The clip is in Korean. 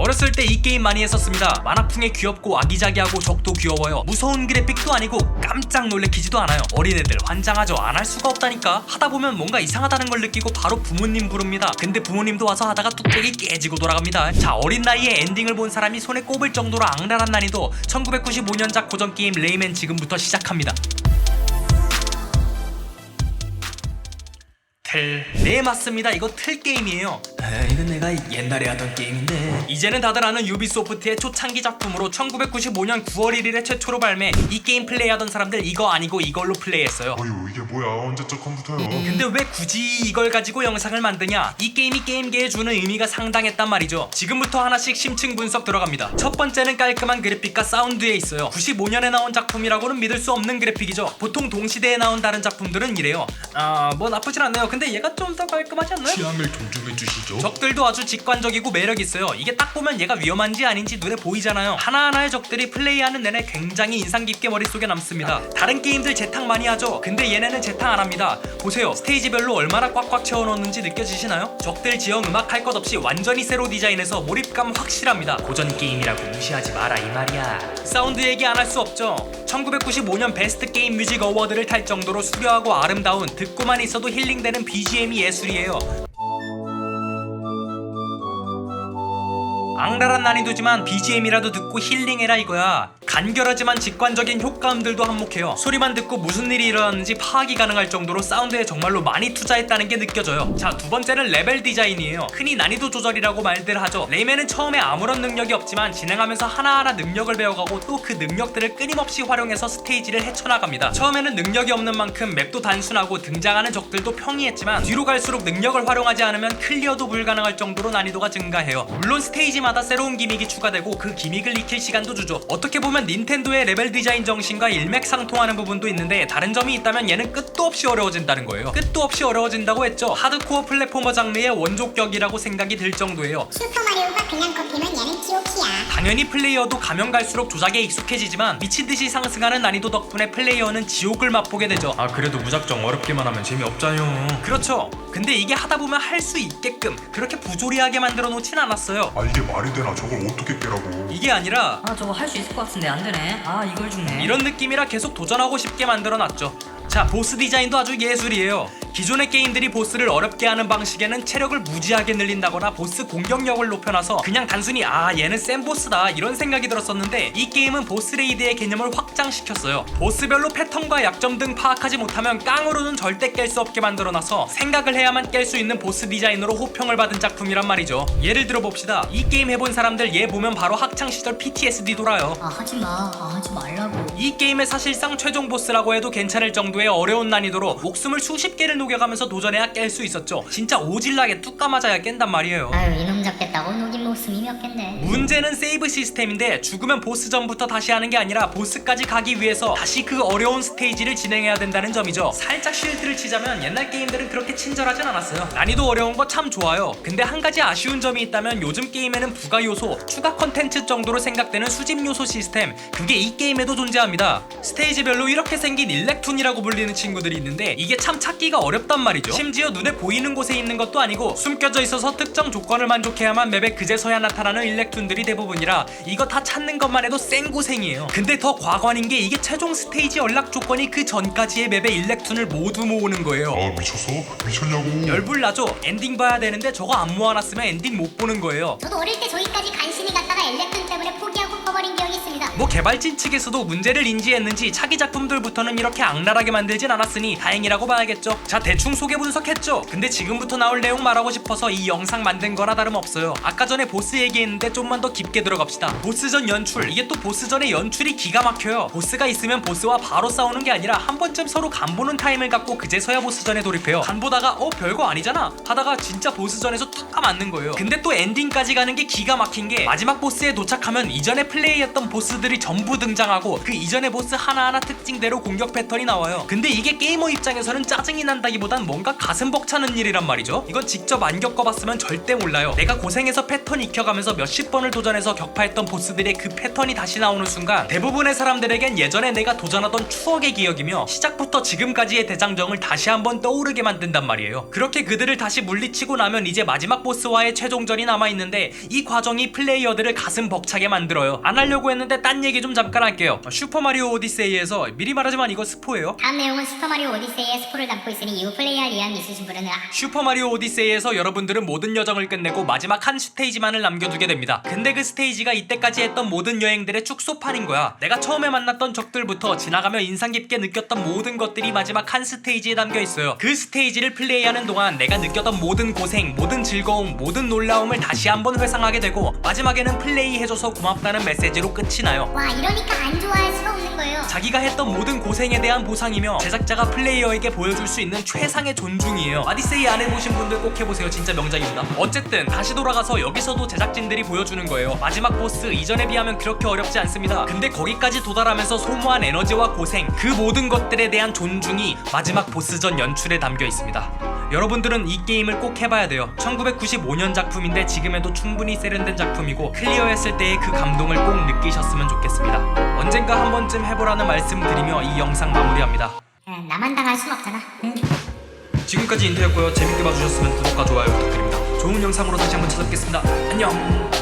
어렸을 때 이 게임 많이 했었습니다. 만화풍에 귀엽고 아기자기하고 적도 귀여워요. 무서운 그래픽도 아니고 깜짝 놀래키지도 않아요. 어린애들 환장하죠. 안 할 수가 없다니까. 하다 보면 뭔가 이상하다는 걸 느끼고 바로 부모님 부릅니다. 근데 부모님도 와서 하다가 뚝배기 깨지고 돌아갑니다. 자 어린 나이에 엔딩을 본 사람이 손에 꼽을 정도로 악랄한 난이도 1995년작 고전 게임 레이맨 지금부터 시작합니다. 틀. 네 맞습니다. 이거 틀 게임이에요. 아, 이건 내가 옛날에 하던 게임인데. 이제는 다들 아는 유비소프트의 초창기 작품으로 1995년 9월 1일에 최초로 발매. 이 게임 플레이하던 사람들 이거 아니고 이걸로 플레이했어요. 어휴 이게 뭐야 언제적 컴퓨터야 근데 왜 굳이 이걸 가지고 영상을 만드냐? 이 게임이 게임계에 주는 의미가 상당했단 말이죠. 지금부터 하나씩 심층 분석 들어갑니다. 첫 번째는 깔끔한 그래픽과 사운드에 있어요. 95년에 나온 작품이라고는 믿을 수 없는 그래픽이죠. 보통 동시대에 나온 다른 작품들은 이래요. 아, 뭐 나쁘진 않네요. 근데 얘가 좀 더 깔끔하지 않나요? 취향을 존중해 주시죠 적들도 아주 직관적이고 매력 있어요. 이게 딱 보면 얘가 위험한지 아닌지 눈에 보이잖아요. 하나하나의 적들이 플레이하는 내내 굉장히 인상 깊게 머릿속에 남습니다. 다른 게임들 재탕 많이 하죠. 근데 얘네는 재탕 안 합니다. 보세요. 스테이지별로 얼마나 꽉꽉 채워 넣었는지 느껴지시나요? 적들 지형 음악 할 것 없이 완전히 새로 디자인해서 몰입감 확실합니다. 고전 게임이라고 무시하지 마라 이 말이야. 사운드 얘기 안 할 수 없죠. 1995년 베스트 게임 뮤직 어워드를 탈 정도로 수려하고 아름다운 듣고만 있어도 힐링되는 BGM이 예술이에요. 악랄한 난이도지만 BGM이라도 듣고 힐링해라 이거야. 간결하지만 직관적인 효과음들도 한몫해요. 소리만 듣고 무슨 일이 일어났는지 파악이 가능할 정도로 사운드에 정말로 많이 투자했다는 게 느껴져요. 자, 두 번째는 레벨 디자인이에요. 흔히 난이도 조절이라고 말들 하죠. 레이맨은 처음에 아무런 능력이 없지만 진행하면서 하나하나 능력을 배워가고 또 그 능력들을 끊임없이 활용해서 스테이지를 헤쳐나갑니다. 처음에는 능력이 없는 만큼 맵도 단순하고 등장하는 적들도 평이했지만 뒤로 갈수록 능력을 활용하지 않으면 클리어도 불가능할 정도로 난이도가 증가해요. 물론 스테이지 마다 새로운 기믹이 추가되고 그 기믹을 익힐 시간도 주죠. 어떻게 보면 닌텐도의 레벨 디자인 정신과 일맥상통하는 부분도 있는데 다른 점이 있다면 얘는 끝도 없이 어려워진다는 거예요. 끝도 없이 어려워진다고 했죠. 하드코어 플랫포머 장르의 원조격이라고 생각이 들 정도예요. 슈퍼마리오가 그냥 kop이면 얘는 지옥이야. 당연히 플레이어도 가면 갈수록 조작에 익숙해지지만 미친듯이 상승하는 난이도 덕분에 플레이어는 지옥을 맛보게 되죠. 아 그래도 무작정 어렵게만 하면 재미없잖요 그렇죠. 근데 이게 하다 보면 할 수 있게끔 그렇게 부조리하게 만들어 놓진 않았어요. 아 이게 말이 되나 저걸 어떻게 깨라고 이게 아니라 아 저거 할 수 있을 것 같은데 안 되네. 아 이걸 죽네. 이런 느낌이라 계속 도전하고 싶게 만들어 놨죠. 자, 보스 디자인도 아주 예술이에요. 기존의 게임들이 보스를 어렵게 하는 방식에는 체력을 무지하게 늘린다거나 보스 공격력을 높여놔서 그냥 단순히 아 얘는 센 보스다 이런 생각이 들었었는데 이 게임은 보스 레이드의 개념을 확장시켰어요. 보스별로 패턴과 약점 등 파악하지 못하면 깡으로는 절대 깰 수 없게 만들어놔서 생각을 해야만 깰 수 있는 보스 디자인으로 호평을 받은 작품이란 말이죠. 예를 들어 봅시다. 이 게임 해본 사람들 얘 보면 바로 학창 시절 PTSD 돌아요. 아 하지 마. 아 하지 말라고. 이 게임의 사실상 최종 보스라고 해도 괜찮을 정도의 어려운 난이도로 목숨을 수십 개를 녹여가면서 도전해야 깰 수 있었죠. 진짜 오질나게 뚝 까맞아야 깬단 말이에요. 아유 이놈 잡겠다고 녹인 목숨이 몇 갠데. 문제는 세이브 시스템인데 죽으면 보스 전부터 다시 하는 게 아니라 보스까지 가기 위해서 다시 그 어려운 스테이지를 진행해야 된다는 점이죠. 살짝 실드를 치자면 옛날 게임들은 그렇게 친절하진 않았어요. 난이도 어려운 거 참 좋아요. 근데 한 가지 아쉬운 점이 있다면 요즘 게임에는 부가 요소, 추가 컨텐츠 정도로 생각되는 수집 요소 시스템 그게 이 게임에도 존재합니다. 스테이지별로 이렇게 생긴 일렉툰이라고 불 리는 친구들이 있는데 이게 참 찾기가 어렵단 말이죠. 심지어 눈에 보이는 곳에 있는 것도 아니고 숨겨져 있어서 특정 조건을 만족해야만 맵에 그제서야 나타나는 일렉툰들이 대부분이라 이거 다 찾는 것만 해도 생고생이에요. 근데 더 과관인 게 이게 최종 스테이지 연락 조건이 그 전까지의 맵의 일렉툰을 모두 모으는 거예요. 아 미쳤어? 미쳤냐고 열불 나죠? 엔딩 봐야 되는데 저거 안 모아놨으면 엔딩 못 보는 거예요. 저도 어릴 때 저기까지 간신히 갔다가 엘렉튼 때문에 포기하고 꺼버린 기억이. 뭐 개발진 측에서도 문제를 인지했는지 차기 작품들부터는 이렇게 악랄하게 만들진 않았으니 다행이라고 봐야겠죠. 자 대충 소개 분석했죠. 근데 지금부터 나올 내용 말하고 싶어서 이 영상 만든 거나 다름없어요. 아까 전에 보스 얘기했는데 좀만 더 깊게 들어갑시다. 보스전 연출 이게 또 보스전의 연출이 기가 막혀요. 보스가 있으면 보스와 바로 싸우는 게 아니라 한 번쯤 서로 간보는 타임을 갖고 그제서야 보스전에 돌입해요. 간보다가 어 별거 아니잖아 하다가 진짜 보스전에서 뚝까 맞는 거예요. 근데 또 엔딩까지 가는 게 기가 막힌 게 마지막 보스에 도착하면 이전에 플레이했던 보스들을 보스들이 전부 등장하고 그 이전의 보스 하나하나 특징대로 공격 패턴이 나와요. 근데 이게 게이머 입장에서는 짜증이 난다기보단 뭔가 가슴 벅차는 일이란 말이죠. 이건 직접 안 겪어봤으면 절대 몰라요. 내가 고생해서 패턴 익혀가면서 몇십 번을 도전해서 격파했던 보스들의 그 패턴이 다시 나오는 순간 대부분의 사람들에겐 예전에 내가 도전하던 추억의 기억이며 시작부터 지금까지의 대장정을 다시 한번 떠오르게 만든단 말이에요. 그렇게 그들을 다시 물리치고 나면 이제 마지막 보스와의 최종전이 남아있는데 이 과정이 플레이어들을 가슴 벅차게 만들어요. 안 하려고 했는데 딴 얘기 좀 잠깐 할게요. 슈퍼마리오 오디세이에서 미리 말하지만 이거 스포예요. 다음 내용은 슈퍼마리오 오디세이의 스포를 담고 있으니 이후 플레이할 의향이 있으신 분은 아, 슈퍼마리오 오디세이에서 여러분들은 모든 여정을 끝내고 마지막 한 스테이지만을 남겨두게 됩니다. 근데 그 스테이지가 이때까지 했던 모든 여행들의 축소판인 거야. 내가 처음에 만났던 적들부터 지나가며 인상 깊게 느꼈던 모든 것들이 마지막 한 스테이지에 담겨 있어요. 그 스테이지를 플레이하는 동안 내가 느꼈던 모든 고생, 모든 즐거움, 모든 놀라움을 다시 한번 회상하게 되고 마지막에는 플레이해줘서 고맙다는 메시지로 끝이 나요. 와 이러니까 안좋 자기가 했던 모든 고생에 대한 보상이며 제작자가 플레이어에게 보여줄 수 있는 최상의 존중이에요. 아디세이 안 해보신 분들 꼭 해보세요. 진짜 명작입니다. 어쨌든 다시 돌아가서 여기서도 제작진들이 보여주는 거예요. 마지막 보스 이전에 비하면 그렇게 어렵지 않습니다. 근데 거기까지 도달하면서 소모한 에너지와 고생 그 모든 것들에 대한 존중이 마지막 보스전 연출에 담겨 있습니다. 여러분들은 이 게임을 꼭 해봐야 돼요. 1995년 작품인데 지금에도 충분히 세련된 작품이고 클리어했을 때의 그 감동을 꼭 느끼셨으면 좋겠습니다. 언젠가 한 번쯤 해보라는 말씀드리며 이 영상 마무리합니다. 야, 나만 당할 순 없잖아. 응. 지금까지 인터였고요. 재밌게 봐주셨으면 구독과 좋아요 부탁드립니다. 좋은 영상으로 다시 한번 찾아뵙겠습니다. 안녕.